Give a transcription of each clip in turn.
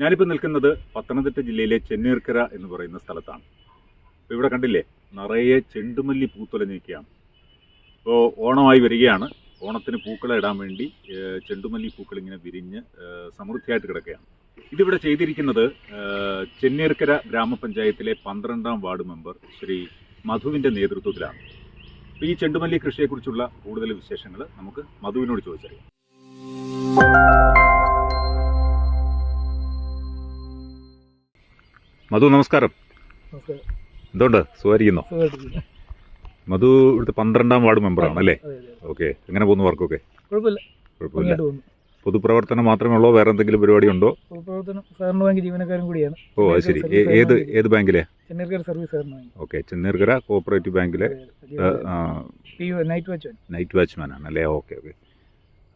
ഞാനിപ്പോൾ നിൽക്കുന്നത് പത്തനംതിട്ട ജില്ലയിലെ ചെന്നീർക്കര എന്ന് പറയുന്ന സ്ഥലത്താണ്. ഇവിടെ കണ്ടില്ലേ? നിറയെ ചെണ്ടുമല്ലി പൂത്തുലഞ്ഞിരിക്കുകയാണ് ഇപ്പോൾ ഓണമായി വരികയാണ്. ഓണത്തിന് പൂക്കള ഇടാൻ വേണ്ടി ചെണ്ടുമല്ലി പൂക്കൾ ഇങ്ങനെ വിരിഞ്ഞ് സമൃദ്ധിയായിട്ട് കിടക്കുകയാണ്. ഇതിവിടെ ചെയ്തിരിക്കുന്നത് ചെന്നീർക്കര ഗ്രാമപഞ്ചായത്തിലെ പന്ത്രണ്ടാം വാർഡ് മെമ്പർ ശ്രീ മധുവിന്റെ നേതൃത്വത്തിലാണ്. ഈ ചെണ്ടുമല്ലി കൃഷിയെക്കുറിച്ചുള്ള കൂടുതൽ വിശേഷങ്ങൾ നമുക്ക് മധുവിനോട് ചോദിച്ചറിയാം. മധു നമസ്കാരം. എന്തുണ്ട്? സുഖമായിരിക്കുന്നു. മധു ഇവിടുത്തെ പന്ത്രണ്ടാം വാർഡ് മെമ്പറാണ് അല്ലേ. ഓക്കെ. എങ്ങനെ പോകുന്നു വർക്കൊക്കെ? കുഴപ്പമില്ല. പൊതുപ്രവർത്തനം മാത്രമേ ഉള്ളോ? വേറെ എന്തെങ്കിലും പരിപാടി ഉണ്ടോ പൊതുപ്രവർത്തനം സഹകരണ ബാങ്ക് ജീവനക്കാരും കൂടിയാണ്. ഓ അത് ശരി. ഏത് ഏത് ബാങ്കിലെ? സർവീസ് സഹകരണ ബാങ്ക്. ഓക്കെ. ചെന്നീർക്കര കോപ്പറേറ്റീവ് ബാങ്കിലെ നൈറ്റ് വാച്ച് നൈറ്റ് വാച്ച്മാൻ ആണ് അല്ലേ? Okay okay.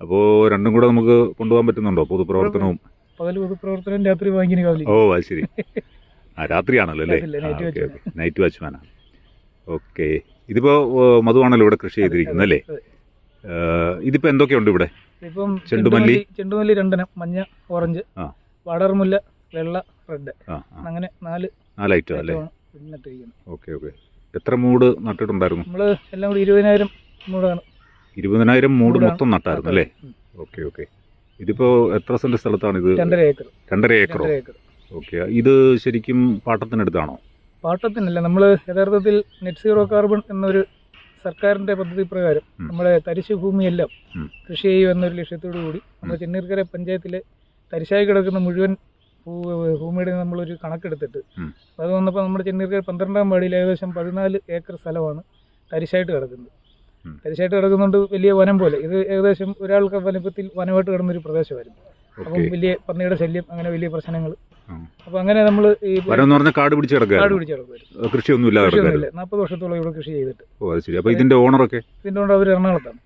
അപ്പോൾ രണ്ടും കൂടെ നമുക്ക് കൊണ്ടുപോകാൻ പറ്റുന്നുണ്ടോ പൊതുപ്രവർത്തനവും? പകൽ പൊതുപ്രവർത്തനം രാത്രി ബാങ്കിന് കാവലി ഓ അത് ശരി. ആ രാത്രിയാണല്ലോ അല്ലേ? നൈറ്റ് വാച്ച്മാനാണ് ഓക്കെ ഇതിപ്പോ മധുവാണല്ലോ ഇവിടെ കൃഷി ചെയ്തിരിക്കുന്നത് അല്ലേ? ഇതിപ്പോൾ എന്തൊക്കെയുണ്ട് ഇവിടെ? ഇപ്പം ചെണ്ടുമല്ലി? ചെണ്ടുമല്ലി രണ്ടെണ്ണം മഞ്ഞ ഓറഞ്ച് വടർമുല്ല വെള്ള റെഡ്. അങ്ങനെ നാല് നാല് ഐറ്റം അല്ലേ? ഓക്കെ ഓക്കെ എത്ര മൂട് നട്ടിട്ടുണ്ടായിരുന്നു? നമ്മൾ എല്ലാം കൂടി ഇരുപതിനായിരം മൂടാണ്. ഇരുപതിനായിരം മൂട്. മൊത്തം നട്ടായിരുന്നു അല്ലേ. ഓക്കെ ഓക്കെ ഇതിപ്പോ എത്ര സെന്റ് സ്ഥലത്താണ് ഇത് രണ്ടര ഏക്കർ. രണ്ടര ഏക്കറോ? ഓക്കെ. ഇത് ശരിക്കും പാട്ടത്തിനടുത്താണോ? പാട്ടത്തിനല്ല. നമ്മൾ യഥാർത്ഥത്തിൽ നെറ്റ് സീറോ കാർബൺ എന്നൊരു സർക്കാരിന്റെ പദ്ധതി പ്രകാരം. നമ്മുടെ തരിശു ഭൂമിയെല്ലാം. കൃഷി ചെയ്യുക എന്നൊരു ലക്ഷ്യത്തോടു കൂടി നമ്മുടെ ചെന്നീർക്കര പഞ്ചായത്തിലെ തരിശായി കിടക്കുന്ന മുഴുവൻ ഭൂമിയുടെ നമ്മളൊരു കണക്കെടുത്തിട്ട് അത് വന്നപ്പോൾ നമ്മുടെ ചെന്നീർക്കര പന്ത്രണ്ടാം വാർഡിൽ ഏകദേശം പതിനാല് ഏക്കർ സ്ഥലമാണ് തരിശായിട്ട് കിടക്കുന്നത്. തരിശായിട്ട് കിടക്കുന്നുണ്ട് വലിയ വനം പോലെ. ഇത് ഏകദേശം ഒരാൾക്ക് വലുപ്പത്തിൽ വനമായിട്ട് കിടന്നൊരു പ്രദേശമായിരുന്നു. അപ്പം വലിയ പന്നിയുടെ ശല്യം അങ്ങനെ വലിയ പ്രശ്നങ്ങൾ ഉം. അപ്പോൾ അങ്ങനെ നമ്മൾ ഈ വനം എന്ന് പറഞ്ഞാൽ കാട് പിടിച്ച് കാട് കിടക്കുക പിടിച്ച് കിടക്കുമായിരുന്നു കൃഷിയൊന്നും ഇല്ലാതെ കിടക്കാറ് കൃഷിയൊന്നുമില്ല. നാൽപ്പത് വർഷത്തോളം ഇവിടെ കൃഷി ചെയ്തിട്ട്. ഓ അത് ശരി. അപ്പോൾ ഇതിന്റെ ഓണറൊക്കെ ഇതിന്റെ കൊണ്ട് അവർ എറണാകുളത്താണ്.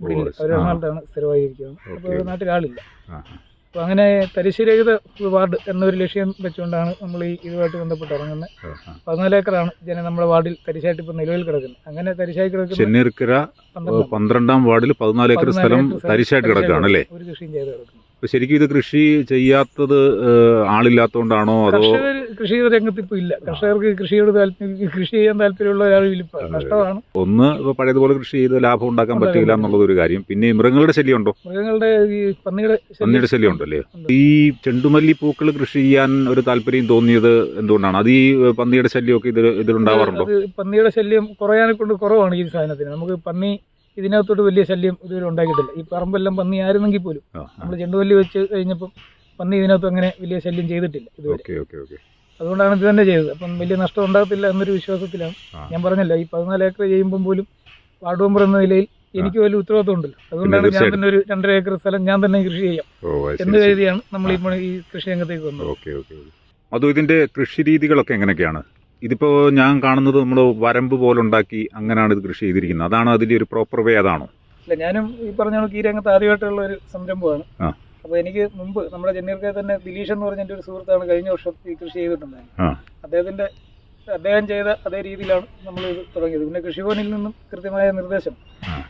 ഇവിടെ ഇല്ല. അവർ ആ. എറണാകുളത്താണ് സ്ഥിരമായിരിക്കുന്നത്. അപ്പോൾ ഓക്കെ. നാട്ടിൽ ആളില്ല. ആ അപ്പോൾ അങ്ങനെ തരിശുരഹിത വാർഡ് എന്നൊരു ലക്ഷ്യം വെച്ചുകൊണ്ടാണ് നമ്മൾ ഈ ഇതുമായിട്ട് ബന്ധപ്പെട്ട് ഇറങ്ങുന്നത്. ആ, ആ. പതിനാല് ഏക്കറാണ് ജന നമ്മുടെ വാർഡിൽ തരിശായിട്ട് ഇപ്പൊ നിലവിൽ കിടക്കുന്നത്. അങ്ങനെ തരിശായി കിടക്കുന്ന ചെന്നീർക്കര പന്ത്രണ്ട് പന്ത്രണ്ടാം വാർഡിൽ പതിനാല് ഏക്കർ പതിനാല് സ്ഥലം ഏക്കർ സ്ഥലം തരിശായിട്ട് കിടക്കുകയാണ് അല്ലേ? ഒരു കൃഷിയും ചെയ്ത് കിടക്കുന്നു. അപ്പോൾ ശരിക്കും ഇത് കൃഷി ചെയ്യാത്തത് ആളില്ലാത്തോണ്ടാണോ ആളില്ലാത്തതുകൊണ്ടാണോ അതോ കർഷകർ കൃഷി രംഗത്ത് ഇപ്പോൾ ഇല്ല. കർഷകർക്ക് കൃഷിയോട് താല്പര്യം കൃഷി ചെയ്യാൻ താല്പര്യമുള്ള ഒരാളും ഇല്ല നഷ്ടമാണ്. ഒന്ന് ഇപ്പോൾ പഴയതുപോലെ കൃഷി ചെയ്ത് ലാഭം ഉണ്ടാക്കാൻ പറ്റില്ല. എന്നുള്ളത് ഒരു കാര്യം. പിന്നെ ഈ മൃഗങ്ങളുടെ ശല്യം ഉണ്ടോ മൃഗങ്ങളുടെ ഈ പന്നിയുടെ ശല്യം- പന്നിയുടെ ശല്യം ഉണ്ടല്ലേ ഈ ചെണ്ടുമല്ലി പൂക്കൾ കൃഷി ചെയ്യാൻ ഒരു താല്പര്യം തോന്നിയത് എന്തുകൊണ്ടാണ്? അത് ഈ പന്നിയുടെ ശല്യമൊക്കെ ഇതിൽ ഇതിലുണ്ടാവാറുണ്ടോ? പന്നിയുടെ ശല്യം കുറയാനെ കൊണ്ട് കുറവാണ് ഈ സാധനത്തിന്. നമുക്ക് പന്നി ഇതിനകത്തോട്ട് വലിയ ശല്യം ഇതുവരെ ഉണ്ടാക്കിയിട്ടില്ല. ഈ പറമ്പെല്ലാം പന്നി ആയിരുന്നെങ്കിൽ പോലും നമ്മൾ ചെണ്ടുവല്ലി വെച്ച് കഴിഞ്ഞപ്പം പന്നി ഇതിനകത്ത് അങ്ങനെ വലിയ ശല്യം ചെയ്തിട്ടില്ല ഇതുവരെ. അതുകൊണ്ടാണ് ഇത് തന്നെ ചെയ്തത്. അപ്പം വലിയ നഷ്ടം ഉണ്ടാകത്തില്ല എന്നൊരു വിശ്വാസത്തിലാണ്. ഞാൻ പറഞ്ഞല്ലോ ഈ പതിനാല് ഏക്കർ ചെയ്യുമ്പം പോലും വാർഡ് മെമ്പർ എന്ന നിലയിൽ എനിക്ക് വലിയ ഉത്തരവാദിത്വം ഉണ്ടല്ലോ അതുകൊണ്ടാണ് ഞാൻ. തന്നെ ഒരു രണ്ടര ഏക്കർ സ്ഥലം ഞാൻ തന്നെ കൃഷി ചെയ്യാം എന്ന്. കരുതിയാണ് നമ്മൾ ഇപ്പോൾ ഈ കൃഷി രംഗത്തേക്ക് വന്നത്. അതും ഇതിന്റെ കൃഷി രീതികളൊക്കെ എങ്ങനെയൊക്കെയാണ്? ഇതിപ്പോ ഞാൻ കാണുന്നത് നമ്മൾ വരമ്പ് പോലെ ഉണ്ടാക്കി അങ്ങനെയാണ് ഇത് കൃഷി ചെയ്തിരിക്കുന്നത് അതാണ് അതിന്റെ ഒരു പ്രോപ്പർ വേ അതാണോ അല്ല ഞാനും ഈ പറഞ്ഞ കണക്ക് ഈ രംഗത്ത് ആദ്യമായിട്ടുള്ള ഒരു സംരംഭമാണ്. അപ്പോൾ എനിക്ക് മുമ്പ് നമ്മുടെ ചെന്നീർക്കയിൽ തന്നെ ദിലീഷ് എന്ന് പറഞ്ഞ എന്റെ ഒരു സുഹൃത്താണ് കഴിഞ്ഞ വർഷം ഈ കൃഷി ചെയ്തിട്ടുണ്ടായിരുന്നത്. അദ്ദേഹത്തിന്റെ അദ്ദേഹം ചെയ്ത അതേ രീതിയിലാണ് നമ്മൾ ഇത് തുടങ്ങിയത്. പിന്നെ കൃഷിഭവനിൽ നിന്നും കൃത്യമായ നിർദ്ദേശം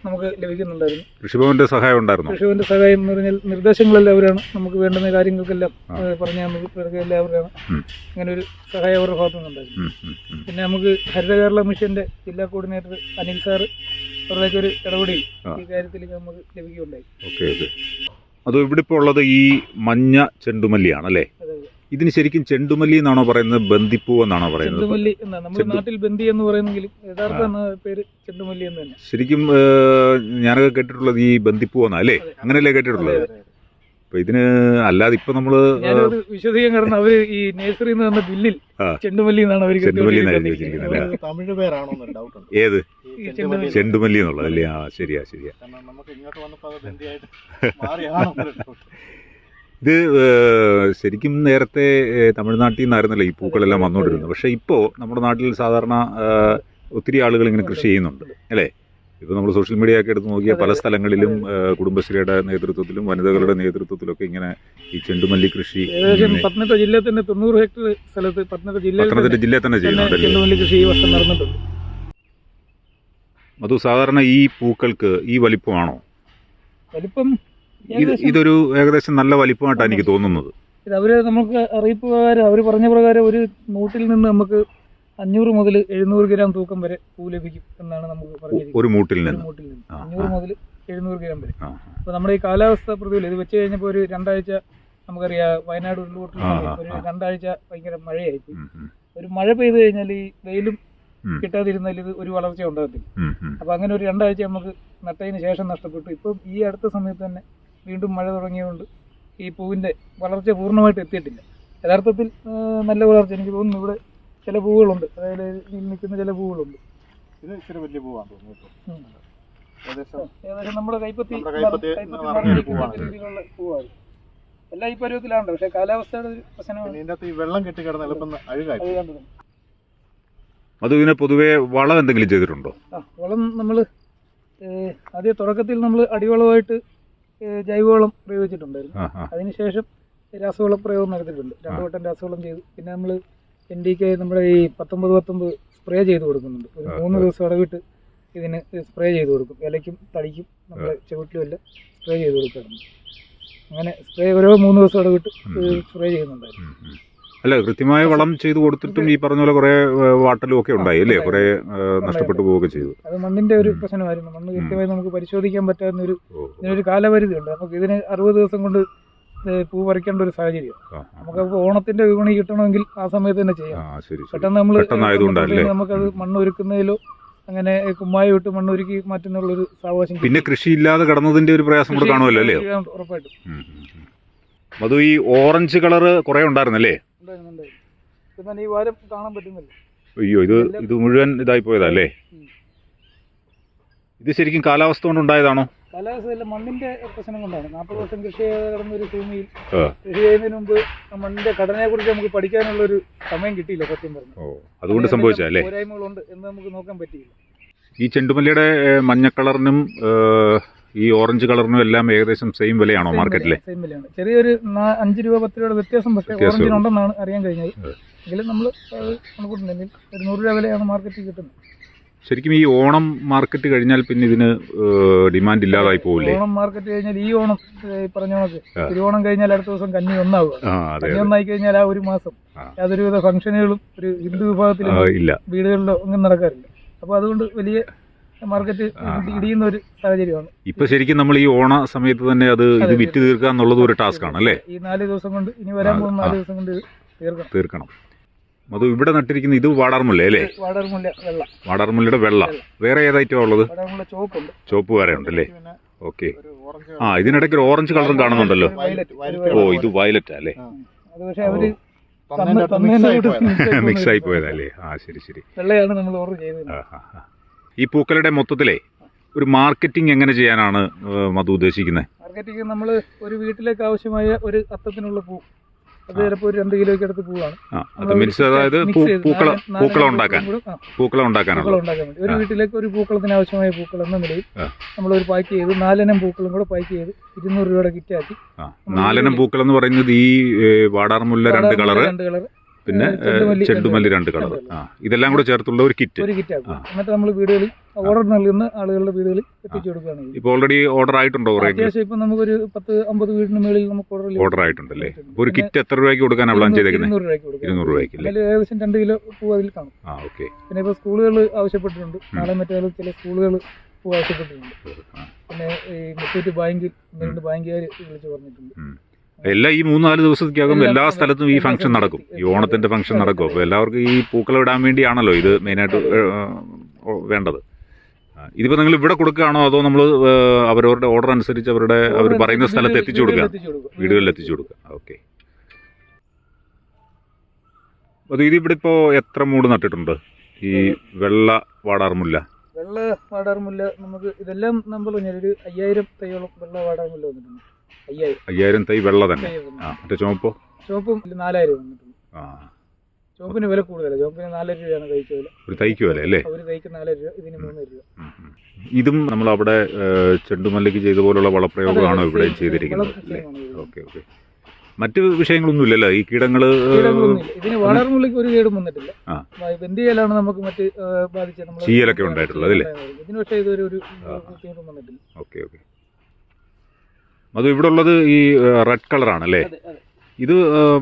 നമുക്ക് ലഭിക്കുന്നുണ്ടായിരുന്നു. കൃഷിഭവന്റെ സഹായം ഉണ്ടായിരുന്നു? കൃഷിഭവന്റെ സഹായം എന്ന് പറഞ്ഞാൽ നിർദ്ദേശങ്ങളെല്ലാം അവരാണ് നമുക്ക് വേണ്ടുന്ന കാര്യങ്ങൾക്കെല്ലാം പറഞ്ഞ പറഞ്ഞു നമുക്ക് എല്ലാം അവരാണ് അങ്ങനെ ഒരു സഹായം അവരുടെ ഭാഗത്തു നിന്നുണ്ടായിരുന്നു. പിന്നെ നമുക്ക് ഹരിത കേരള മിഷന്റെ ജില്ലാ കോർഡിനേറ്റർ അനിൽ സാറ് അവരുടെയൊക്കെ ഒരു ഇടപെടൽ ആ. ഈ കാര്യത്തിൽ നമുക്ക് ലഭിക്കുകയുണ്ടായി. അത് ഇവിടെ ഇപ്പോൾ ഉള്ളത് ഈ മഞ്ഞ ചെണ്ടുമല്ലിയാണ് അല്ലേ അതായത് ഇതിന് ശരിക്കും ചെണ്ടുമല്ലി എന്നാണോ പറയുന്നത്? ബന്ദിപ്പൂ എന്നാണോ പറയുന്നത്? ചെണ്ടുമല്ലി എന്നാ? നമ്മുടെ നാട്ടിൽ ബന്ദി എന്ന് പറയുന്നെങ്കിലും യഥാർത്ഥ പേര് ചെണ്ടുമല്ലി എന്ന് തന്നെ. ശരിക്കും ഞാനൊക്കെ കേട്ടിട്ടുള്ളത് ഈ ബന്ദിപ്പൂ എന്നാ അല്ലേ. അങ്ങനെയല്ലേ കേട്ടിട്ടുള്ളത്. അപ്പൊ ഇതിന് അല്ലാതെ ഇപ്പൊ നമ്മൾ വിശ്വസിക്കാൻ കാരണം അവർ ഈ നഴ്സറിയിൽ നിന്ന് തന്ന ബില്ലിൽ. ചെണ്ടുമല്ലി എന്നാണ് അവർ ചെണ്ടുമല്ലി എന്നാ തമിഴ് പേരാണോ എന്നൊരു ഡൗട്ട് ഉണ്ട്. ഏത്? ചെണ്ടുമല്ലി. എന്നുള്ളത് അല്ലേ? ആ ശരിയാ ശരിയാ. നമുക്ക് ഇങ്ങോട്ട് വന്നപ്പോൾ ഇത് ശരിക്കും നേരത്തെ തമിഴ്നാട്ടിൽ നിന്നായിരുന്നല്ലോ ഈ പൂക്കളെല്ലാം വന്നുകൊണ്ടിരുന്നത്. പക്ഷേ ഇപ്പോൾ നമ്മുടെ നാട്ടിൽ സാധാരണ ഒത്തിരി ആളുകൾ ഇങ്ങനെ കൃഷി ചെയ്യുന്നുണ്ട്. അല്ലേ? ഇപ്പോൾ നമ്മൾ സോഷ്യൽ മീഡിയ ഒക്കെ എടുത്ത് നോക്കിയാൽ പല സ്ഥലങ്ങളിലും കുടുംബശ്രീയുടെ നേതൃത്വത്തിലും വനിതകളുടെ നേതൃത്വത്തിലൊക്കെ ഇങ്ങനെ ഈ ചെണ്ടുമല്ലി കൃഷി പത്തനംതിട്ട ജില്ലയിൽ തന്നെ തൊണ്ണൂറ് ഹെക്ടർ സ്ഥലത്ത് പത്തനംതിട്ട ജില്ലയിൽ പത്തനംതിട്ട ജില്ലയിൽ തന്നെ ചെണ്ടുമല്ലി കൃഷി ഈ വർഷം നടന്നിട്ടുണ്ട്. അതു സാധാരണ ഈ പൂക്കൾക്ക് ഈ വലിപ്പമാണോ? വലിപ്പം ഇത് ഇതൊരു ഏകദേശം നല്ല വലിപ്പമായിട്ടാണ് എനിക്ക് തോന്നുന്നത്. ഇത് അവർ നമുക്ക് അറിയിപ്പ് പ്രകാരം അവർ പറഞ്ഞ പ്രകാരം ഒരു മൂട്ടിൽ നിന്ന് നമുക്ക് അഞ്ഞൂറ് മുതൽ എഴുന്നൂറ് ഗ്രാം തൂക്കം വരെ പൂ ലഭിക്കും എന്നാണ് നമുക്ക് പറഞ്ഞിരിക്കുന്നത്. ഒരു മൂട്ടിൽ നിന്ന്. മൂട്ടിൽ നിന്ന്. അഞ്ഞൂറ്. മുതൽ എഴുന്നൂറ് ഗ്രാം വരെ. അപ്പൊ അപ്പോൾ നമ്മുടെ ഈ കാലാവസ്ഥ പ്രതികൂലം ഇത് വെച്ച് കഴിഞ്ഞപ്പോൾ ഒരു രണ്ടാഴ്ച നമുക്കറിയാം വയനാട് ഉരുൾപൊട്ടൽ ഒരു. രണ്ടാഴ്ച ഭയങ്കര മഴയായി പോയി ഉം, ഉം, ഒരു മഴ പെയ്തു കഴിഞ്ഞാൽ ഈ വെയിലും. കിട്ടാതിരുന്നാൽ ഇത് ഒരു വളർച്ച ഉണ്ടാകത്തില്ല. അപ്പോൾ അങ്ങനെ ഒരു രണ്ടാഴ്ച നമുക്ക് നട്ടതിന് ശേഷം നഷ്ടപ്പെട്ടു. ഇപ്പം ഈ അടുത്ത സമയത്ത് തന്നെ വീണ്ടും മഴ തുടങ്ങിയതുകൊണ്ട് ഈ പൂവിന്റെ വളർച്ച പൂർണമായിട്ട് എത്തിയിട്ടില്ല. യഥാർത്ഥത്തിൽ നല്ല വളർച്ച എനിക്ക് തോന്നുന്നു. ഇവിടെ ചില പൂവുകളുണ്ട്. അതായത് ഈ നിൽക്കുന്ന ചില പൂവുകളുണ്ട്. ഇത് ഇച്ചിരി വലിയ പൂവാണ് തോന്നുന്നു. ഏകദേശം നമ്മുടെ കൈപ്പത്തി. രീതിയിലുള്ള പൂവാണ്. എല്ലാം ഈ പരുവത്തിലാണ് പക്ഷേ കാലാവസ്ഥയുടെ ഒരു പ്രശ്നമാണ്. വെള്ളം കെട്ടിക്കിടന്ന് എളുപ്പം അഴുകായി അത് ഇതിനെ പൊതുവേ വളം എന്തെങ്കിലും ചെയ്തിട്ടുണ്ടോ? ആ വളം നമ്മൾ ആദ്യ തുടക്കത്തിൽ നമ്മൾ അടിവളമായിട്ട് ജൈവവളം പ്രയോഗിച്ചിട്ടുണ്ടായിരുന്നു. അതിനുശേഷം രാസവള പ്രയോഗം നടത്തിയിട്ടുണ്ട്. രണ്ടു വട്ടം രാസവളം ചെയ്തു. പിന്നെ നമ്മൾ എൻ ഡി കെ നമ്മുടെ ഈ പത്തൊമ്പത് പത്തൊമ്പത് സ്പ്രേ ചെയ്ത് കൊടുക്കുന്നുണ്ട്. ഒരു മൂന്ന് ദിവസം ഇടവിട്ട് ഇതിന് സ്പ്രേ ചെയ്ത് കൊടുക്കും. ഇലയ്ക്കും തടിക്കും നമ്മുടെ ചുവട്ടിലും എല്ലാം സ്പ്രേ ചെയ്ത് കൊടുക്കാറുണ്ട്. അങ്ങനെ സ്പ്രേ ഓരോ മൂന്ന് ദിവസം ഇടവിട്ട് സ്പ്രേ ചെയ്യുന്നുണ്ടായിരുന്നു. അല്ല കൃത്യമായ വളം ചെയ്തു കൊടുത്തിട്ടും ഈ പറഞ്ഞ പോലെ കുറെ വാട്ടലും ഒക്കെ ഉണ്ടായി അല്ലേ? കുറെ നഷ്ടപ്പെട്ടു പോവുകയൊക്കെ ചെയ്തു. അത് മണ്ണിന്റെ ഒരു. പ്രശ്നമായിരുന്നു. മണ്ണ് കൃത്യമായി നമുക്ക് പരിശോധിക്കാൻ പറ്റാവുന്ന ഒരു ഇതിനൊരു കാലപരിധി ഉണ്ട് നമുക്ക് ഇതിന് അറുപത് ദിവസം കൊണ്ട് പൂ പറിക്കേണ്ട ഒരു സാഹചര്യം. നമുക്ക് ഓണത്തിന്റെ വിപണി കിട്ടണമെങ്കിൽ ആ സമയത്ത് തന്നെ ചെയ്യാം. പെട്ടെന്ന് നമ്മൾ? നമുക്കത് മണ്ണ് ഒരുക്കുന്നതിലോ അങ്ങനെ കുമ്മായി വിട്ട് മണ്ണ് ഒരുക്കി മാറ്റുന്നുള്ളൊരു സാവകാശം പിന്നെ കൃഷി ഇല്ലാതെ കടന്നതിന്റെ ഒരു പ്രയാസം കൂടെ കാണുമല്ലോ അല്ലേ? ഉറപ്പായിട്ടും. അത് ഈ ഓറഞ്ച് കളറ് കുറെ ഉണ്ടായിരുന്നല്ലേ? അയ്യോ ഇത് ഇത് മുഴുവൻ ഇതായി പോയതാ അല്ലേ ഇത് ശരിക്കും കാലാവസ്ഥ കൊണ്ട് ഉണ്ടായതാണോ? കാലാവസ്ഥയിലെ മണ്ണിന്റെ പ്രശ്നം കൊണ്ടാണ്. നാൽപ്പത് വർഷം കൃഷി ചെയ്ത് കിടന്ന ഒരു ഭൂമിയിൽ. കൃഷി ചെയ്യുന്നതിന് മുമ്പ് മണ്ണിന്റെ ഘടനയെ കുറിച്ച് നമുക്ക് പഠിക്കാനുള്ള ഒരു സമയം കിട്ടിയില്ല സത്യം പറഞ്ഞു അതുകൊണ്ട് സംഭവിച്ചല്ലേ പോരായ്മകളുണ്ട് എന്ന് നമുക്ക് നോക്കാൻ പറ്റിയില്ല. ഈ ചെണ്ടുമല്ലിയുടെ ഏ, മഞ്ഞ കളറിനും ഏ, ഈ ഓറഞ്ച് കളറിനും എല്ലാം ഏകദേശം സെയിം വിലയാണോ മാർക്കറ്റിലെ സെയിം വിലയാണ് ചെറിയൊരു അഞ്ച് രൂപ പത്ത് രൂപയുടെ വ്യത്യാസം പക്ഷേ ഓറഞ്ചിനുണ്ടെന്നാണ് അറിയാൻ കഴിഞ്ഞത്. എങ്കിലും നമ്മൾ ഒരു നൂറ് രൂപ വിലയാണ് മാർക്കറ്റിൽ കിട്ടുന്നത്. ശരിക്കും ഈ ഓണം മാർക്കറ്റ് കഴിഞ്ഞാൽ പിന്നെ ഇതിന് ഡിമാൻഡ് ഇല്ലാതായി പോവില്ലേ? ഓണം മാർക്കറ്റ് കഴിഞ്ഞാൽ ഈ ഓണം പറഞ്ഞ കണക്ക്. തിരുവോണം കഴിഞ്ഞാൽ അടുത്ത ദിവസം കന്നി ഒന്നാവുക. കന്നി ഒന്നായി കഴിഞ്ഞാൽ ആ ഒരു മാസം. യാതൊരുവിധ ഫംഗ്ഷനുകളും ഒരു ഹിന്ദു വിഭാഗത്തിൽ വീടുകളിലോ ഒന്നും നടക്കാറില്ല. അപ്പോൾ അതുകൊണ്ട് വലിയ മാർക്കറ്റ് ആ. ഇടിയുന്ന ഒരു സാഹചര്യമാണ്. ഇപ്പൊ ശരിക്കും നമ്മൾ ഈ ഓണ സമയത്ത് തന്നെ അത് ഇത് വിറ്റ് തീർക്കുക എന്നുള്ളത് ഒരു ടാസ്ക് ആണ് അല്ലേ? ഈ നാല് ദിവസം കൊണ്ട് ഇനി വരാൻ പോകുന്ന. നാല് ദിവസം കൊണ്ട് തീർക്കണം. തീർക്കണം. അത് ഇവിടെ നട്ടിരിക്കുന്ന ഇത് വാടാർമുല്ല അല്ലേ? വെള്ള. വാടാർമുല്ലയുടെ വെള്ള. വേറെ ഏതായിട്ടാ ഉള്ളത്? ചോപ്പ് വേറെ ഉണ്ടല്ലേ ഓക്കെ. ആ ഇതിനിടയ്ക്ക് ഒരു ഓറഞ്ച് കളറും കാണുന്നുണ്ടല്ലോ. ഓ ഇത് വയലറ്റ് അല്ലേ? മിക്സ് ആയി പോയതല്ലേ ആ ശരി ശരി. വെള്ളയാണ് നമ്മൾ ഓർഡർ ചെയ്തത്. ആ, ആ, ആ. ഈ പൂക്കളുടെ മൊത്തത്തിലെ ഒരു മാർക്കറ്റിംഗ് എങ്ങനെ ചെയ്യാനാണ് മധു ഉദ്ദേശിക്കുന്നത് മാർക്കറ്റിംഗ് നമ്മൾ ഒരു വീട്ടിലേക്ക് ആവശ്യമായ ഒരു അത്തത്തിനുള്ള പൂ. അത് ചിലപ്പോൾ ഒരു രണ്ട് കിലോയ്ക്ക് അടുത്ത് പൂവാണ്. അത് മീൻസ് അതായത് പൂക്കള പൂക്കള ഉണ്ടാക്കാൻ. പൂക്കള ഉണ്ടാക്കാനുള്ള ഒരു. വീട്ടിലേക്ക് ഒരു പൂക്കളത്തിന് ആവശ്യമായ പൂക്കൾ എന്ന നിലയിൽ നമ്മൾ ഒരു പാക്ക് ചെയ്ത് നാലിനം പൂക്കളും കൂടെ പാക്ക് ചെയ്ത് ഇരുന്നൂറ് രൂപയുടെ കിറ്റാക്കി നാലെണ്ണം പൂക്കൾ എന്ന് പറയുന്നത് ഈ വാടാർമുല്ല രണ്ട് കളർ രണ്ട് കളർ പിന്നെ ചെണ്ടുമല്ലി രണ്ട് കളർ ആ ഇതെല്ലാം കൂടെ ചേർത്തുള്ള ഒരു കിറ്റ് ഒരു കിറ്റ് ആക്കും എന്നിട്ട് നമ്മൾ വീടുകളിൽ ഓർഡർ നൽകുന്ന ആളുകളുടെ വീടുകളിൽ എത്തിച്ചു കൊടുക്കുകയാണ് ഇപ്പൊ ഇപ്പോൾ ഓൾറെഡി ഓർഡർ ആയിട്ടുണ്ടോ അത്യാവശ്യം ഇപ്പൊ നമുക്കൊരു പത്ത് അമ്പത് വീടിന് മേളിൽ നമുക്ക് ഓർഡർ ഓർഡർ ആയിട്ടുണ്ടല്ലേ? ഒരു കിറ്റ് എത്ര രൂപയ്ക്ക് കൊടുക്കാനാണ് പ്ലാൻ ചെയ്തേക്കുന്നത് ഇരുന്നൂറ് രൂപയ്ക്ക് കൊടുക്കാം. ഇരുന്നൂറ് രൂപയ്ക്ക് അതിൽ ഏകദേശം രണ്ട് കിലോ പൂ അതിൽ കാണും. ആ ഓക്കെ. പിന്നെ ഇപ്പൊ സ്കൂളുകൾ ആവശ്യപ്പെട്ടിട്ടുണ്ട്. നാളെ മറ്റേ ചില സ്കൂളുകൾ പൂ ആവശ്യപ്പെട്ടിട്ടുണ്ട്. പിന്നെ ഈ മുത്തൂറ്റ് ബാങ്കിൽ ബാങ്കുകാർ വിളിച്ച് പറഞ്ഞിട്ടുണ്ട്. എല്ലാ ഈ മൂന്നാൽ ദിവസത്തേക്കകം എല്ലാം സ്ഥലത്തും ഈ ഫംഗ്ഷൻ നടക്കും. ഈ ഓണത്തിന്റെ ഫംഗ്ഷൻ നടക്കും. അപ്പൊ അപ്പോൾ എല്ലാവർക്കും ഈ പൂക്കൾ ഇടാൻ വേണ്ടിയാണല്ലോ ഇത് മെയിനായിട്ട് വേണ്ടത്. ഇതിപ്പോ നിങ്ങൾ ഇവിടെ കൊടുക്കുകയാണോ അതോ നമ്മൾ അവരവരുടെ ഓർഡർ അനുസരിച്ച് അവരുടെ അവർ പറയുന്ന സ്ഥലത്ത് എത്തിച്ചു കൊടുക്കുക? വീടുകളിൽ എത്തിച്ചു കൊടുക്കുക. ഓക്കെ. അത് ഇതിവിടെ ഇപ്പോ എത്ര മൂട് നട്ടിട്ടുണ്ട്? ഈ വെള്ള വാടാർമുല്ല. വെള്ള വാടാർമുല്ല നമുക്ക് ഇതെല്ലാം നമ്മൾ ഒരു അയ്യായിരം തൈയോളം വെള്ള വാടാർമുല്ല വന്നിട്ടുണ്ട്. അയ്യായിരം. തൈ വെള്ള തന്നെ. മറ്റേ ചുവപ്പോ? ചുവപ്പും നാലായിരം വന്നിട്ടുണ്ട്. ആ. ചുവപ്പിന് വില കൂടുതലാണ് ചുവപ്പിന് നാലര രൂപയാണ് തൈക്ക് വില ഒരു തൈക്ക് വില അല്ലേ? ഒരു തൈക്ക് നാലര രൂപ ഇതിന് മൂന്നര രൂപ. ഇതും നമ്മൾ അവിടെ ചെണ്ടുമല്ലിക്ക് ചെയ്ത പോലുള്ള വളപ്രയോഗമാണോ ഇവിടെ ചെയ്തിരിക്കുന്നത്? അല്ലേ. Okay okay. മറ്റ് വിഷയങ്ങളൊന്നും ഇല്ലല്ലോ ഈ കീടങ്ങൾ. ഇതിന് വളർന്നുള്ളിക്ക് ഒരു കേടും വന്നിട്ടില്ല. ബന്ധിയിലാണ് നമുക്ക് മറ്റ് ബാധിച്ച നമ്മൾ ചീയലൊക്കെ ഉണ്ടായിട്ടുള്ളത് അല്ലേ? ഇതിന് പക്ഷേ ഇതൊരു ബുദ്ധിമുട്ടും വന്നിട്ടില്ല. Okay okay. അത് ഇവിടെ ഉള്ളത് ഈ റെഡ് കളറാണ് അല്ലേ ഇത്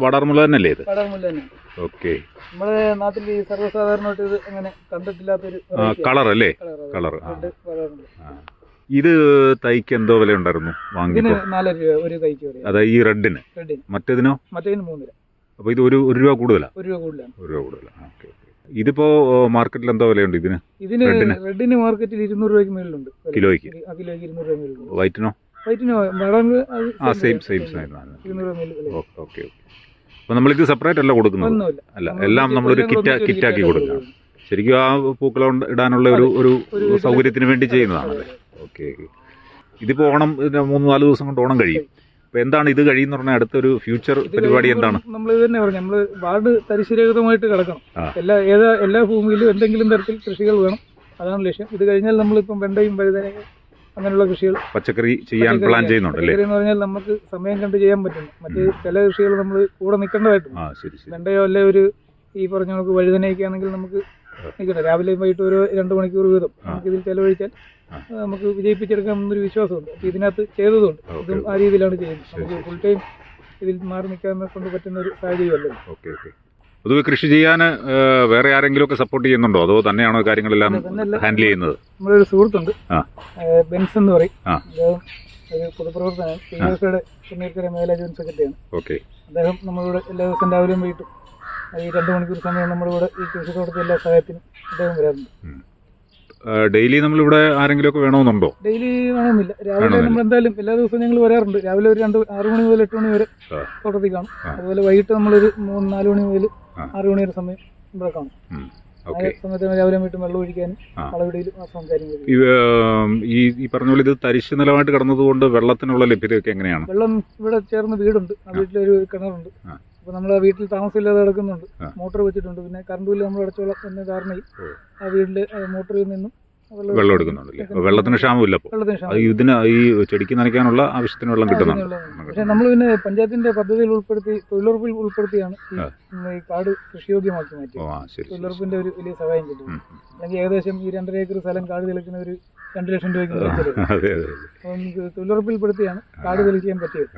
വടാർമുല തന്നെയല്ലേ ഇത്? തന്നെ ഓക്കെ. നമ്മുടെ നാട്ടിൽ ഈ സർവസാധാരണമായിട്ട് ഇത് അങ്ങനെ കണ്ടിട്ടില്ലാത്തൊരു കളർ അല്ലേ? കളർ. ഇത് തൈക്ക് എന്തോ വില ഉണ്ടായിരുന്നു വരെ അതായത് ഈ റെഡിന്. മറ്റേതിനോ? മറ്റേതിന് മൂന്ന് രൂപ. അപ്പോൾ ഇത് ഒരു ഒരു രൂപ കൂടുതലാണ് ഒരു രൂപ കൂടുതലാണ്. ഒരു രൂപ കൂടുതലാണ് ഓക്കെ ഇതിപ്പോ മാർക്കറ്റിൽ എന്തോ വിലയുണ്ട് ഇതിന്? ഇതിന് റെഡിന്? മാർക്കറ്റിൽ ഇരുന്നൂറ് രൂപയ്ക്ക് മേളിലുണ്ട്. കിലോയ്ക്ക്? കിലോയ്ക്ക് ഇരുന്നൂറ് രൂപ മേളിലുണ്ട്. വൈറ്റിനോ? ആ സെയിം സെയിം. സാധനം. ഓക്കെ ഓക്കെ അപ്പോൾ നമ്മളിത് സെപ്പറേറ്റ് അല്ല കൊടുക്കുന്നത്? അല്ല എല്ലാം നമ്മൾ നമ്മളൊരു കിറ്റ് കിറ്റാക്കി കൊടുക്കുക ശരിക്കും ആ പൂക്കൾ ഇടാനുള്ള ഒരു ഒരു സൗകര്യത്തിന് വേണ്ടി ചെയ്യുന്നതാണല്ലേ ഓക്കെ ഇതിപ്പോൾ ഓണം മൂന്ന് നാല് ദിവസം കൊണ്ട് ഓണം കഴിയും. അപ്പോൾ എന്താണ് ഇത് കഴിയുന്ന പറഞ്ഞാൽ അടുത്തൊരു ഫ്യൂച്ചർ പരിപാടി എന്താണ്? നമ്മൾ ഇത് തന്നെ പറഞ്ഞു നമ്മൾ വാർഡ് തരിശുരഹിതമായിട്ട് കിടക്കണം. എല്ലാ ഏതാ എല്ലാ ഭൂമിയിലും എന്തെങ്കിലും തരത്തിൽ കൃഷികൾ വേണം. അതാണ് ലക്ഷ്യം. ഇത് കഴിഞ്ഞാൽ നമ്മളിപ്പം വെണ്ടയും വഴുതനയും അങ്ങനെയുള്ള കൃഷികൾ പച്ചക്കറി ചെയ്യാൻ പ്ലാൻ ചെയ്യുന്നുണ്ട് പച്ചക്കറി എന്ന് പറഞ്ഞാൽ നമുക്ക് സമയം കണ്ട് ചെയ്യാൻ പറ്റും. മറ്റ് ചില കൃഷികൾ നമ്മൾ കൂടെ നിൽക്കേണ്ടതായിട്ടും ആ ശരി ശരി. വെണ്ടയോ അല്ലെ ഒരു ഈ പറഞ്ഞ നമുക്ക് വഴുതനയൊക്കെ ആണെങ്കിൽ നമുക്ക് നിൽക്കണ്ട രാവിലെയും വൈകിട്ട് ഒരു രണ്ട് മണിക്കൂർ വീതം. നമുക്ക് ഇതിൽ ചെലവഴിച്ചാൽ നമുക്ക് വിജയിപ്പിച്ചെടുക്കാം എന്നൊരു വിശ്വാസമുണ്ട്. അപ്പോൾ ഇതിനകത്ത് ചെയ്തതുകൊണ്ട് ഇതും ആ രീതിയിലാണ് ചെയ്യുന്നത്. നമുക്ക് ഫുൾ ടൈം ഇതിൽ മാറി നിൽക്കാൻ കൊണ്ട് പറ്റുന്ന ഒരു സാഹചര്യമല്ല? Okay okay. പൊതുവെ കൃഷി ചെയ്യാൻ വേറെ ആരെങ്കിലും ഒക്കെ സപ്പോർട്ട് ചെയ്യുന്നുണ്ടോ? അതോ തന്നെയാണോ കാര്യങ്ങളെല്ലാം ഹാൻഡിൽ ചെയ്യുന്നത്? നമ്മളൊരു സുഹൃത്തുണ്ട്. ബെൻസ് എന്ന് പറയും. ഒരു പൊതുപ്രവർത്തനം ചെന്നൈക്കര മേഖലാ ജോയിന്റ് സെക്രട്ടറിയാണ്. ഓക്കെ. അദ്ദേഹം നമ്മളോട് എല്ലാ ദിവസം രാവിലെയും വൈകിട്ടും ഈ രണ്ട് മണിക്കൂർ സമയം നമ്മളിവിടെ ഈ കൃഷിത്തോട്ടത്തിൽ എല്ലാ സഹായത്തിനും അദ്ദേഹം വരാറുണ്ട്. ഡെയിലി നമ്മളിവിടെ ആരെങ്കിലും ഒക്കെ വേണമെന്നുണ്ടോ? ഡെയിലി വേണമെന്നില്ല. രാവിലെ നമ്മൾ എന്തായാലും എല്ലാ ദിവസവും ഞങ്ങൾ വരാറുണ്ട്. രാവിലെ ഒരു രണ്ട് ആറ് മണി മുതൽ എട്ട് മണി വരെ. തോട്ടത്തിൽ കാണും. അതുപോലെ വൈകിട്ട് നമ്മളൊരു മൂന്ന് നാല് മണി മുതൽ. ആറ് മണി വരെ സമയം ഇവിടെ കാണും. രാവിലെ വീട്ടും വെള്ളം ഒഴിക്കാനും ആ. ഈ ഈ പറഞ്ഞ പോലെ ഇത് തരിശ് നിലമായിട്ട് കിടന്നതുകൊണ്ട് വെള്ളത്തിനുള്ള ലഭ്യതയൊക്കെ എങ്ങനെയാണ്? വെള്ളം ഇവിടെ ചേർന്ന് വീടുണ്ട്. ആ വീട്ടിലൊരു കിണറുണ്ട്. അപ്പൊ നമ്മൾ ആ വീട്ടിൽ താമസമില്ലാതെ കിടക്കുന്നുണ്ട്. മോട്ടോർ വെച്ചിട്ടുണ്ട്. പിന്നെ കറണ്ട് ബില്ല് നമ്മൾ അടച്ചോളാം എന്ന ധാരണയിൽ ആ വീട്ടിൽ മോട്ടറിൽ നിന്നും വെള്ളം എടുക്കുന്നുണ്ടല്ലേ? വെള്ളത്തിന് ക്ഷാമമില്ല അപ്പോൾ. ഇതിന് ഈ ചെടിക്ക് നനയ്ക്കാനുള്ള ആവശ്യത്തിന് വെള്ളം കിട്ടുന്നുണ്ട് പക്ഷേ നമ്മൾ പിന്നെ പഞ്ചായത്തിന്റെ പദ്ധതിയിൽ ഉൾപ്പെടുത്തി തൊഴിലുറപ്പിൽ ഉൾപ്പെടുത്തിയാണ് ഈ കാട് കൃഷിയോഗ്യമാക്കി ശരി തൊഴിലുറപ്പിന്റെ ഒരു വലിയ സഹായം കിട്ടും. അല്ലെങ്കിൽ ഏകദേശം ഈ രണ്ടര ഏക്കർ സ്ഥലം കാട് തെളിക്കുന്ന ഒരു രണ്ട് ലക്ഷം രൂപയ്ക്ക്. അപ്പം നമുക്ക് തൊഴിലുറപ്പിൽപ്പെടുത്തിയാണ് കാട് തെളിക്കാൻ പറ്റിയത്.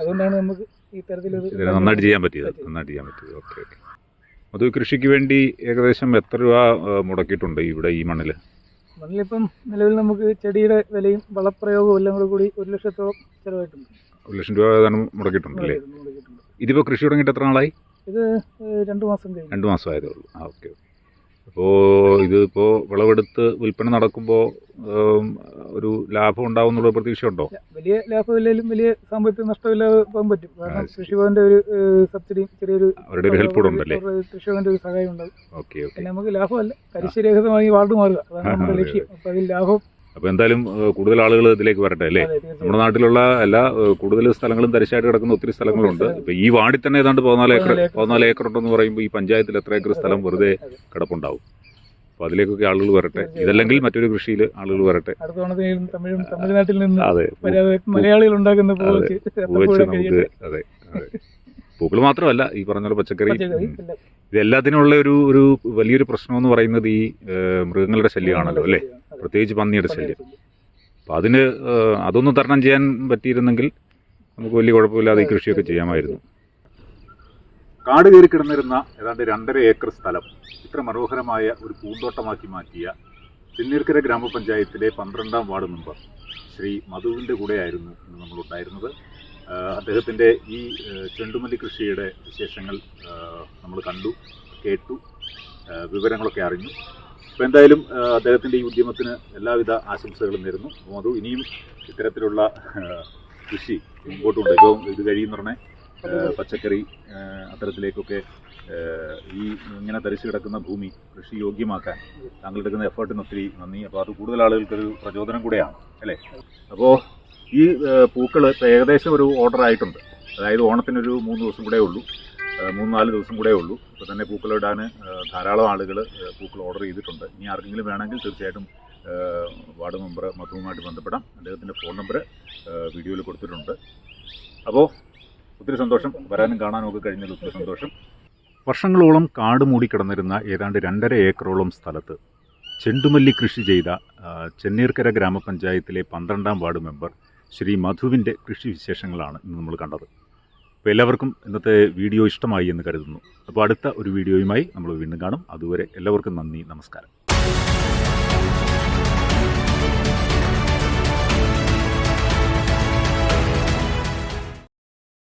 അതുകൊണ്ടാണ് നമുക്ക് ഈ തരത്തിലൊരു നന്നായിട്ട് ചെയ്യാൻ പറ്റിയത്. പറ്റിയത്. നന്നായിട്ട് ചെയ്യാൻ പറ്റിയത്. Okay okay. അത് കൃഷിക്ക് വേണ്ടി ഏകദേശം എത്ര രൂപ മുടക്കിയിട്ടുണ്ട് ഇവിടെ ഈ മണ്ണിൽ മണ്ണിലിപ്പം നിലവിൽ നമുക്ക് ചെടിയുടെ വിലയും വളപ്രയോഗവും എല്ലാം കൂടെ കൂടി ഒരു ലക്ഷത്തോളം ചിലവായിട്ടുണ്ട്. ഒരു ലക്ഷം രൂപ ഏതാനും മുടക്കിയിട്ടുണ്ടല്ലേ മുടക്കിയിട്ടുണ്ട്. ഇതിപ്പോൾ കൃഷി തുടങ്ങിയിട്ട് എത്ര നാളായി? ഇത് രണ്ട് മാസം കഴിഞ്ഞു. രണ്ട് മാസമായതേ ഉള്ളൂ. ആ ഓക്കെ ഓക്കെ. അപ്പോൾ ഇതിപ്പോൾ വിളവെടുത്ത് വിൽപ്പന നടക്കുമ്പോൾ ഒരു ലാഭം ഉണ്ടാവും എന്നുള്ള പ്രതീക്ഷയുണ്ടോ? വലിയ ലാഭമില്ലെങ്കിലും വലിയ സാമ്പത്തിക നഷ്ടമില്ലാതെ പോകാൻ പറ്റും. കാരണം കൃഷിഭവന്റെ ഒരു സബ്സിഡി ചെറിയൊരു അവരുടെ ഒരു ഹെൽപ്പ് ഉണ്ടല്ലേ? കൃഷിഭവന്റെ ഒരു സഹായം ഉണ്ടാവും. ഓക്കെ നമുക്ക് ലാഭമല്ല. തരിശുരഹിതമായി വാർഡ് മാറുക. അതാണ് നമ്മുടെ ലക്ഷ്യം. അപ്പൊ അതിൽ ലാഭം അപ്പോൾ എന്തായാലും കൂടുതൽ ആളുകൾ ഇതിലേക്ക് വരട്ടെ അല്ലേ? നമ്മുടെ നാട്ടിലുള്ള എല്ലാ കൂടുതൽ സ്ഥലങ്ങളും തരിശായിട്ട് കിടക്കുന്ന ഒത്തിരി സ്ഥലങ്ങളുണ്ട്. ഇപ്പൊ ഇപ്പോൾ ഈ വാടി തന്നെ ഏതാണ്ട് പതിനാല് ഏക്കർ പതിനാല് ഏക്കർ ഉണ്ടെന്ന് പറയുമ്പോൾ ഈ പഞ്ചായത്തിൽ എത്ര ഏക്കർ സ്ഥലം വെറുതെ കിടപ്പുണ്ടാവും? അപ്പോൾ അതിലേക്കൊക്കെ ആളുകൾ വരട്ടെ. ഇതല്ലെങ്കിൽ മറ്റൊരു കൃഷിയിൽ ആളുകൾ വരട്ടെ. തമിഴ്നാട്ടിൽ നിന്ന് അതെ മലയാളികൾ ഉണ്ടാക്കുന്ന നമുക്ക് അതെ അതെ. പൂക്കൾ മാത്രമല്ല ഈ പറഞ്ഞ പോലെ പച്ചക്കറി പച്ചക്കറി ഇത് എല്ലാത്തിനുള്ള ഒരു ഒരു വലിയൊരു പ്രശ്നം എന്ന് പറയുന്നത് ഈ മൃഗങ്ങളുടെ ശല്യമാണല്ലോ അല്ലേ. പ്രത്യേകിച്ച് പന്നിയുടെ ശല്യം. അപ്പോൾ അതിന് അതൊന്ന് തരണം ചെയ്യാൻ പറ്റിയിരുന്നെങ്കിൽ നമുക്ക് വലിയ കുഴപ്പമില്ലാതെ ഈ കൃഷിയൊക്കെ ചെയ്യാമായിരുന്നു. കാട് കയറി കിടന്നിരുന്ന ഏതാണ്ട് രണ്ടര ഏക്കർ സ്ഥലം ഇത്ര മനോഹരമായ ഒരു പൂന്തോട്ടമാക്കി മാറ്റിയ തിന്നീർക്കര ഗ്രാമപഞ്ചായത്തിലെ പന്ത്രണ്ടാം വാർഡ് മെമ്പർ ശ്രീ മധുവിന്റെ കൂടെയായിരുന്നു ഇന്ന് നമ്മളുണ്ടായിരുന്നത്. അദ്ദേഹത്തിന്റെ ഈ ചെണ്ടുമല്ലി കൃഷിയുടെ വിശേഷങ്ങൾ നമ്മൾ കണ്ടു കേട്ടു വിവരങ്ങളൊക്കെ അറിഞ്ഞു. അപ്പോൾ എന്തായാലും അദ്ദേഹത്തിന്റെ ഈ ഉദ്യമത്തിന് എല്ലാവിധ ആശംസകളും നേരുന്നു. മധു ഇനിയും ഇത്തരത്തിലുള്ള കൃഷി മുമ്പോട്ട് കൊണ്ട് ഇപ്പോൾ ഇത് കഴിയുന്ന ഉടനെ പച്ചക്കറി അത്തരത്തിലേക്കൊക്കെ ഈ ഇങ്ങനെ തരിച്ചു കിടക്കുന്ന ഭൂമി കൃഷി യോഗ്യമാക്കാൻ താങ്കൾ എടുക്കുന്ന എഫേർട്ടിന് ഒത്തിരി നന്ദി. അപ്പോൾ അത് കൂടുതൽ ആളുകൾക്കൊരു പ്രചോദനം കൂടെയാണ് അല്ലേ? അപ്പോൾ ഈ പൂക്കൾ ഏകദേശം ഒരു ഓർഡർ ആയിട്ടുണ്ട് അതായത് ഓണത്തിനൊരു മൂന്ന് ദിവസം കൂടെ ഉള്ളൂ. മൂന്ന് നാല് ദിവസം കൂടെ ഉള്ളൂ. ഇപ്പോൾ തന്നെ പൂക്കളിടാൻ ധാരാളം ആളുകൾ പൂക്കൾ ഓർഡർ ചെയ്തിട്ടുണ്ട്. ഇനി ആർക്കെങ്കിലും വേണമെങ്കിൽ തീർച്ചയായിട്ടും വാർഡ് മെമ്പർ മധുവുമായിട്ട് ബന്ധപ്പെടാം. അദ്ദേഹത്തിന്റെ ഫോൺ നമ്പർ വീഡിയോയിൽ കൊടുത്തിട്ടുണ്ട്. അപ്പോൾ ഒത്തിരി സന്തോഷം. വരാനും കാണാനും ഒക്കെ കഴിഞ്ഞതിൽ ഒത്തിരി സന്തോഷം. വർഷങ്ങളോളം കാട് മൂടിക്കിടന്നിരുന്ന ഏതാണ്ട് രണ്ടര ഏക്കറോളം സ്ഥലത്ത് ചെണ്ടുമല്ലി കൃഷി ചെയ്ത ചെന്നീർക്കര ഗ്രാമപഞ്ചായത്തിലെ പന്ത്രണ്ടാം വാർഡ് മെമ്പർ ശ്രീ മധുവിന്റെ കൃഷി വിശേഷങ്ങളാണ് ഇന്ന് നമ്മൾ കണ്ടത്. അപ്പോൾ എല്ലാവർക്കും ഇന്നത്തെ വീഡിയോ ഇഷ്ടമായി എന്ന് കരുതുന്നു. അപ്പോൾ അടുത്ത ഒരു വീഡിയോയുമായി നമ്മൾ വീണ്ടും കാണും. അതുവരെ എല്ലാവർക്കും നന്ദി നമസ്കാരം.